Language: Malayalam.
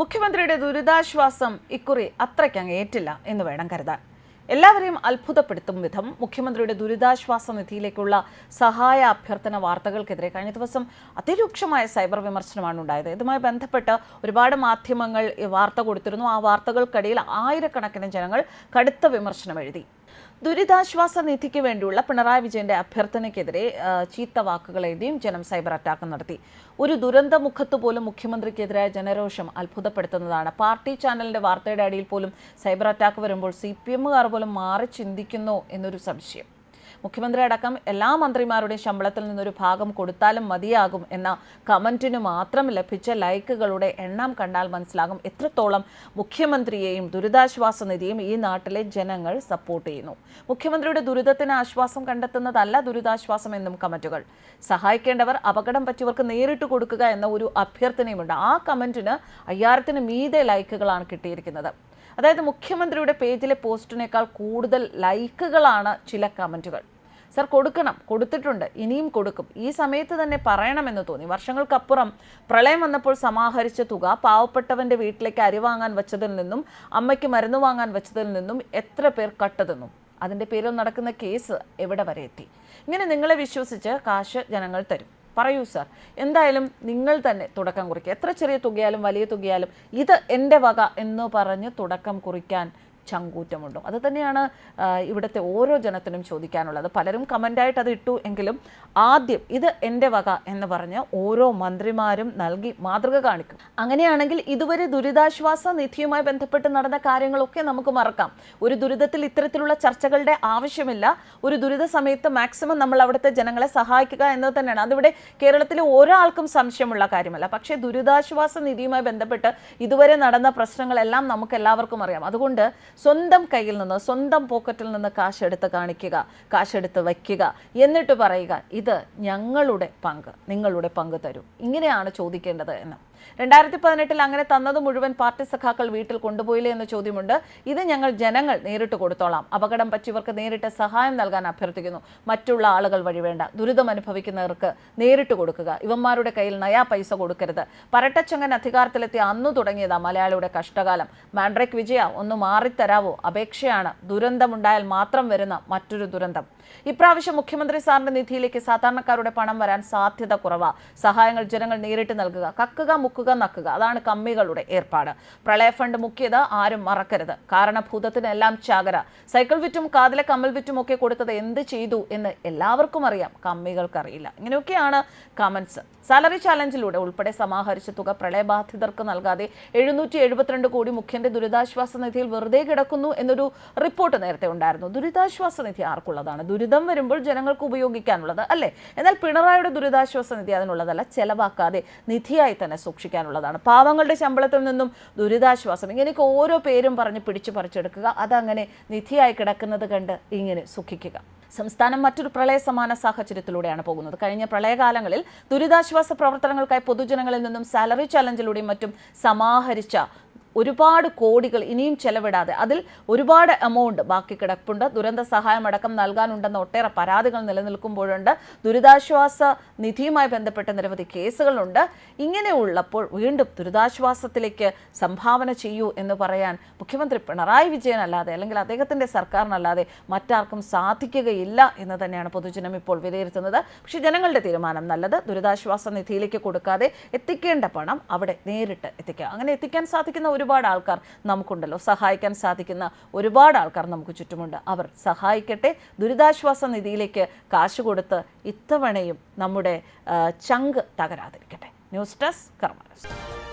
മുഖ്യമന്ത്രിയുടെ ദുരിതാശ്വാസം ഇക്കുറി അത്രയ്ക്കങ്ങ് ഏറ്റില്ല എന്ന് വേണം കരുതാൻ. എല്ലാവരെയും അത്ഭുതപ്പെടുത്തും വിധം മുഖ്യമന്ത്രിയുടെ ദുരിതാശ്വാസ നിധിയിലേക്കുള്ള സഹായ അഭ്യർത്ഥന വാർത്തകൾക്കെതിരെ കഴിഞ്ഞ ദിവസം അതിരൂക്ഷമായ സൈബർ വിമർശനമാണ് ഉണ്ടായത്. ഇതുമായി ബന്ധപ്പെട്ട് ഒരുപാട് മാധ്യമങ്ങൾ വാർത്ത കൊടുത്തിരുന്നു. ആ വാർത്തകൾക്കിടയിൽ ആയിരക്കണക്കിന് ജനങ്ങൾ കടുത്ത വിമർശനം എഴുതി. ദുരിതാശ്വാസ നിധിക്ക് വേണ്ടിയുള്ള പിണറായി വിജയന്റെ അഭ്യർത്ഥനയ്ക്കെതിരെ ചീത്ത വാക്കുകൾ എഴുതിയും ജനം സൈബർ അറ്റാക്ക് നടത്തി. ഒരു ദുരന്ത മുഖത്ത് പോലും മുഖ്യമന്ത്രിക്കെതിരായ ജനരോഷം അത്ഭുതപ്പെടുത്തുന്നതാണ്. പാർട്ടി ചാനലിന്റെ വാർത്തയുടെ അടിയിൽ പോലും സൈബർ അറ്റാക്ക് വരുമ്പോൾ സി പി എമ്മുകാർ പോലും മാറി ചിന്തിക്കുന്നു എന്നൊരു സംശയം. മുഖ്യമന്ത്രി അടക്കം എല്ലാ മന്ത്രിമാരുടെയും ശമ്പളത്തിൽ നിന്നൊരു ഭാഗം കൊടുത്താലും മതിയാകും എന്ന കമന്റിന് മാത്രം ലഭിച്ച ലൈക്കുകളുടെ എണ്ണം കണ്ടാൽ മനസ്സിലാകും. എത്രത്തോളം മുഖ്യമന്ത്രിയെയും ദുരിതാശ്വാസ നിധിയും ഈ നാട്ടിലെ ജനങ്ങൾ സപ്പോർട്ട് ചെയ്യുന്നു. മുഖ്യമന്ത്രിയുടെ ദുരിതത്തിന് ആശ്വാസം കണ്ടെത്തുന്നതല്ല ദുരിതാശ്വാസം എന്നും കമന്റുകൾ. സഹായിക്കേണ്ടവർ അപകടം പറ്റിയവർക്ക് നേരിട്ട് കൊടുക്കുക എന്ന ഒരു അഭ്യർത്ഥനയുമുണ്ട്. ആ കമന്റിന് അയ്യായിരത്തിന് മീതെ ലൈക്കുകളാണ് കിട്ടിയിരിക്കുന്നത്. അതായത് മുഖ്യമന്ത്രിയുടെ പേജിലെ പോസ്റ്റിനേക്കാൾ കൂടുതൽ ലൈക്കുകളാണ് ചില കമന്റുകൾ സർ കൊടുക്കണം. കൊടുത്തിട്ടുണ്ട്. ഇനിയും കൊടുക്കും. ഈ സമയത്ത് തന്നെ പറയണമെന്ന് തോന്നി. വർഷങ്ങൾക്കപ്പുറം പ്രളയം വന്നപ്പോൾ സമാഹരിച്ച തുക പാവപ്പെട്ടവന്റെ വീട്ടിലേക്ക് അരി വാങ്ങാൻ വെച്ചതിൽ നിന്നും അമ്മയ്ക്ക് മരുന്ന് വാങ്ങാൻ വെച്ചതിൽ നിന്നും എത്ര പേർ കട്ടതെന്നും അതിന്റെ പേരിൽ നടക്കുന്ന കേസ് എവിടെ വരെ എത്തി? ഇങ്ങനെ നിങ്ങളെ വിശ്വസിച്ച് കാശ് ജനങ്ങൾ തരും. പറയൂ സർ. എന്തായാലും നിങ്ങൾ തന്നെ തുടക്കം കുറിക്കുക. എത്ര ചെറിയ തുകയാലും വലിയ തുകയാലും ഇത് എന്റെ വക എന്ന് പറഞ്ഞ് തുടക്കം കുറിക്കാൻ ചങ്കൂറ്റമുണ്ടോ. അത് തന്നെയാണ് ഇവിടുത്തെ ഓരോ ജനത്തിനും ചോദിക്കാനുള്ളത്. പലരും കമന്റായിട്ട് അത് ഇട്ടു എങ്കിലും ആദ്യം ഇത് എന്റെ വക എന്ന് പറഞ്ഞ് ഓരോ മന്ത്രിമാരും നൽകി മാതൃക കാണിക്കും. അങ്ങനെയാണെങ്കിൽ ഇതുവരെ ദുരിതാശ്വാസ നിധിയുമായി ബന്ധപ്പെട്ട് നടന്ന കാര്യങ്ങളൊക്കെ നമുക്ക് മറക്കാം. ഒരു ദുരിതത്തിൽ ഇത്തരത്തിലുള്ള ചർച്ചകളുടെ ആവശ്യമില്ല. ഒരു ദുരിത സമയത്ത് മാക്സിമം നമ്മൾ അവിടുത്തെ ജനങ്ങളെ സഹായിക്കുക എന്നത് തന്നെയാണ്. അതിവിടെ കേരളത്തിലെ ഒരാൾക്കും സംശയമുള്ള കാര്യമല്ല. പക്ഷേ ദുരിതാശ്വാസ നിധിയുമായി ബന്ധപ്പെട്ട് ഇതുവരെ നടന്ന പ്രശ്നങ്ങളെല്ലാം നമുക്ക് എല്ലാവർക്കും അറിയാം. അതുകൊണ്ട് സ്വന്തം കയ്യിൽ നിന്ന് സ്വന്തം പോക്കറ്റിൽ നിന്ന് കാശെടുത്ത് കാണിക്കുക കാശെടുത്ത് വയ്ക്കുക എന്നിട്ട് പറയുക ഇത് ഞങ്ങളുടെ പങ്ക് നിങ്ങളുടെ പങ്ക് തരൂ. ഇങ്ങനെയാണ് ചോദിക്കേണ്ടത് എന്ന്. രണ്ടായിരത്തി പതിനെട്ടിൽ അങ്ങനെ തന്നത് മുഴുവൻ പാർട്ടി സഖാക്കൾ വീട്ടിൽ കൊണ്ടുപോയില്ലേ എന്ന ചോദ്യമുണ്ട്. ഇത് ഞങ്ങൾ ജനങ്ങൾ നേരിട്ട് കൊടുത്തോളാം. അപകടം പറ്റിയവർക്ക് നേരിട്ട് സഹായം നൽകാൻ അഭ്യർത്ഥിക്കുന്നു. മറ്റുള്ള ആളുകൾ വഴി വേണ്ട. ദുരിതം അനുഭവിക്കുന്നവർക്ക് നേരിട്ട് കൊടുക്കുക. ഇവന്മാരുടെ കയ്യിൽ നയാ പൈസ കൊടുക്കരുത്. പരട്ടച്ചങ്ങൻ അധികാരത്തിലെത്തിയ അന്നു തുടങ്ങിയതാ മലയാളിയുടെ കഷ്ടകാലം. മാൻഡ്രേക്ക് വിജയ ഒന്ന് മാറിത്തരാവോ അപേക്ഷയാണ്. ദുരന്തമുണ്ടായാൽ മാത്രം വരുന്ന മറ്റൊരു ദുരന്തം. ഇപ്രാവശ്യം മുഖ്യമന്ത്രി സാറിന്റെ നിധിയിലേക്ക് സാധാരണക്കാരുടെ പണം വരാൻ സാധ്യത കുറവാ. സഹായങ്ങൾ ജനങ്ങൾ നേരിട്ട് നൽകുക കക്കുക മുക്കുക നക്കുക. അതാണ് കമ്മികളുടെ ഏർപ്പാട്. പ്രളയ ഫണ്ട് മുക്കിയത് ആരും മറക്കരുത്. കാരണഭൂതത്തിനെല്ലാം ചാകര. സൈക്കിൾ വിറ്റും കാതിലെ കമ്മൽ വിറ്റും ഒക്കെ കൊടുത്തത് എന്ത് ചെയ്തു എന്ന് എല്ലാവർക്കും അറിയാം. കമ്മികൾക്കറിയില്ല. ഇങ്ങനെയൊക്കെയാണ് കമന്റ്സ് സാലറി ചാലഞ്ചിലൂടെ ഉൾപ്പെടെ സമാഹരിച്ച തുക പ്രളയബാധിതർക്ക് നൽകാതെ എഴുന്നൂറ്റി എഴുപത്തിരണ്ട് കോടി മുഖ്യന്റെ ദുരിതാശ്വാസ നിധിയിൽ വെറുതെ കിടക്കുന്നു എന്നൊരു റിപ്പോർട്ട് നേരത്തെ ഉണ്ടായിരുന്നു. ദുരിതാശ്വാസ നിധി ആർക്കുള്ളതാണ്? ദുരിതം വരുമ്പോൾ ജനങ്ങൾക്ക് ഉപയോഗിക്കാനുള്ളത് അല്ലേ? എന്നാൽ പിണറായിയുടെ ദുരിതാശ്വാസ നിധി അതിനുള്ളതല്ല ചെലവാക്കാതെ നിധിയായി തന്നെ സൂക്ഷിക്കാനുള്ളതാണ്. പാവങ്ങളുടെ ശമ്പളത്തിൽ നിന്നും ദുരിതാശ്വാസം ഇങ്ങനെയൊക്കെ ഓരോ പേരും പറഞ്ഞ് പിടിച്ചു പറിച്ചെടുക്കുക അതങ്ങനെ നിധിയായി കിടക്കുന്നത് കണ്ട് ഇങ്ങനെ സുഖിക്കുക സംസ്ഥാനം മറ്റൊരു പ്രളയ സമാന സാഹചര്യത്തിലൂടെയാണ് പോകുന്നത്. കഴിഞ്ഞ പ്രളയകാലങ്ങളിൽ ദുരിതാശ്വാസ പ്രവർത്തനങ്ങൾക്കായി പൊതുജനങ്ങളിൽ നിന്നും സാലറി ചലഞ്ചിലൂടെയും മറ്റും സമാഹരിച്ച ഒരുപാട് കോടികൾ ഇനിയും ചെലവിടാതെ അതിൽ ഒരുപാട് എമൗണ്ട് ബാക്കി കിടപ്പുണ്ട്. ദുരന്ത സഹായം അടക്കം നൽകാനുണ്ടെന്ന ഒട്ടേറെ പരാതികൾ നിലനിൽക്കുമ്പോഴുണ്ട്. ദുരിതാശ്വാസ നിധിയുമായി ബന്ധപ്പെട്ട നിരവധി കേസുകളുണ്ട്. ഇങ്ങനെയുള്ളപ്പോൾ വീണ്ടും ദുരിതാശ്വാസത്തിലേക്ക് സംഭാവന ചെയ്യൂ എന്ന് പറയാൻ മുഖ്യമന്ത്രി പിണറായി വിജയൻ അല്ലാതെ അല്ലെങ്കിൽ അദ്ദേഹത്തിന്റെ സർക്കാരിനല്ലാതെ മറ്റാർക്കും സാധിക്കുകയില്ല എന്ന് തന്നെയാണ് പൊതുജനം ഇപ്പോൾ വിലയിരുത്തുന്നത്. പക്ഷേ ജനങ്ങളുടെ തീരുമാനം നല്ലത്. ദുരിതാശ്വാസ നിധിയിലേക്ക് കൊടുക്കാതെ എത്തിക്കേണ്ട പണം അവിടെ നേരിട്ട് എത്തിക്കുക അങ്ങനെ എത്തിക്കാൻ സാധിക്കുന്ന ഒരുപാട് ആൾക്കാർ നമുക്കുണ്ടല്ലോ. സഹായിക്കാൻ സാധിക്കുന്ന ഒരുപാട് ആൾക്കാർ നമുക്ക് ചുറ്റുമുണ്ട്. അവർ സഹായിക്കട്ടെ. ദുരിതാശ്വാസ നിധിയിലേക്ക് കാശ് കൊടുത്ത് ഇത്തവണയും നമ്മുടെ ചങ്ക് തകരാതിരിക്കട്ടെ. ന്യൂസ് ഡെസ്ക് കർമ്മ